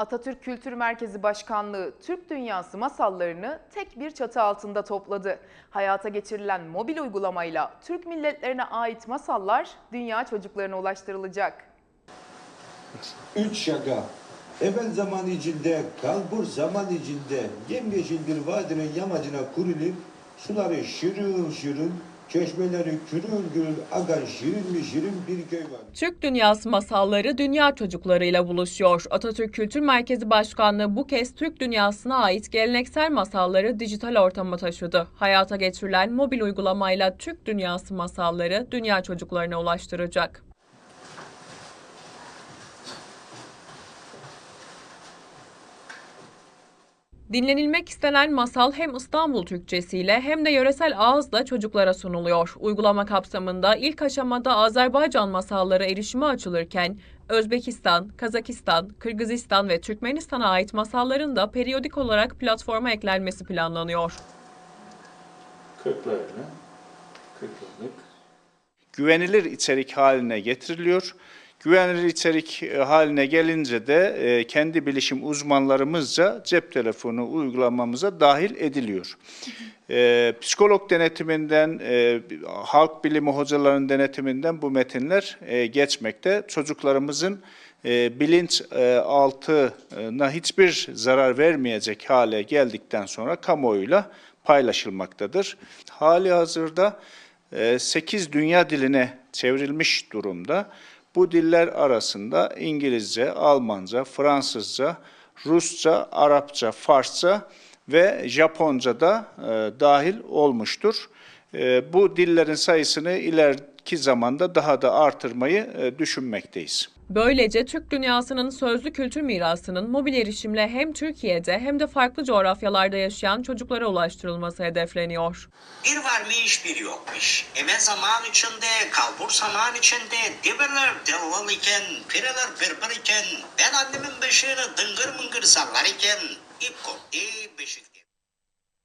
Atatürk Kültür Merkezi Başkanlığı Türk Dünyası masallarını tek bir çatı altında topladı. Hayata geçirilen mobil uygulamayla Türk milletlerine ait masallar dünya çocuklarına ulaştırılacak. Üç şaka. Evvel zaman içinde, kalbur zaman içinde yemyeşil bir vadinin yamacına kurulup suları şırıl şırıl, çeşmeleri gürül gürül akan şirin mi şirin bir köy var. Türk Dünyası masalları dünya çocuklarıyla buluşuyor. Atatürk Kültür Merkezi Başkanlığı bu kez Türk dünyasına ait geleneksel masalları dijital ortama taşıdı. Hayata geçirilen mobil uygulamayla Türk Dünyası masalları dünya çocuklarına ulaştıracak. Dinlenilmek istenen masal hem İstanbul Türkçesiyle hem de yöresel ağızla çocuklara sunuluyor. Uygulama kapsamında ilk aşamada Azerbaycan masalları erişime açılırken Özbekistan, Kazakistan, Kırgızistan ve Türkmenistan'a ait masalların da periyodik olarak platforma eklenmesi planlanıyor. Kırklarını, kırklarlık. güvenilir içerik haline getiriliyor. Güvenilir içerik e, haline gelince de e, kendi bilişim uzmanlarımızca cep telefonu uygulamamıza dahil ediliyor. E, psikolog denetiminden, halk bilimi hocalarının denetiminden bu metinler geçmekte. Çocuklarımızın bilinç altına hiçbir zarar vermeyecek hale geldikten sonra kamuoyuyla paylaşılmaktadır. Hali hazırda 8 dünya diline çevrilmiş durumda. Bu diller arasında İngilizce, Almanca, Fransızca, Rusça, Arapça, Farsça ve Japonca da e, dahil olmuştur. E, bu dillerin sayısını ileriki zamanda daha da artırmayı e, düşünmekteyiz. Böylece Türk dünyasının sözlü kültür mirasının mobil erişimle hem Türkiye'de hem de farklı coğrafyalarda yaşayan çocuklara ulaştırılması hedefleniyor. Bir varmış bir yokmuş. Evvel zaman içinde, kalbur zaman içinde, develer devval iken, pireler berber iken, ben annemin beşiğini dıngır mıngır sallar iken, ip koptu beşikte.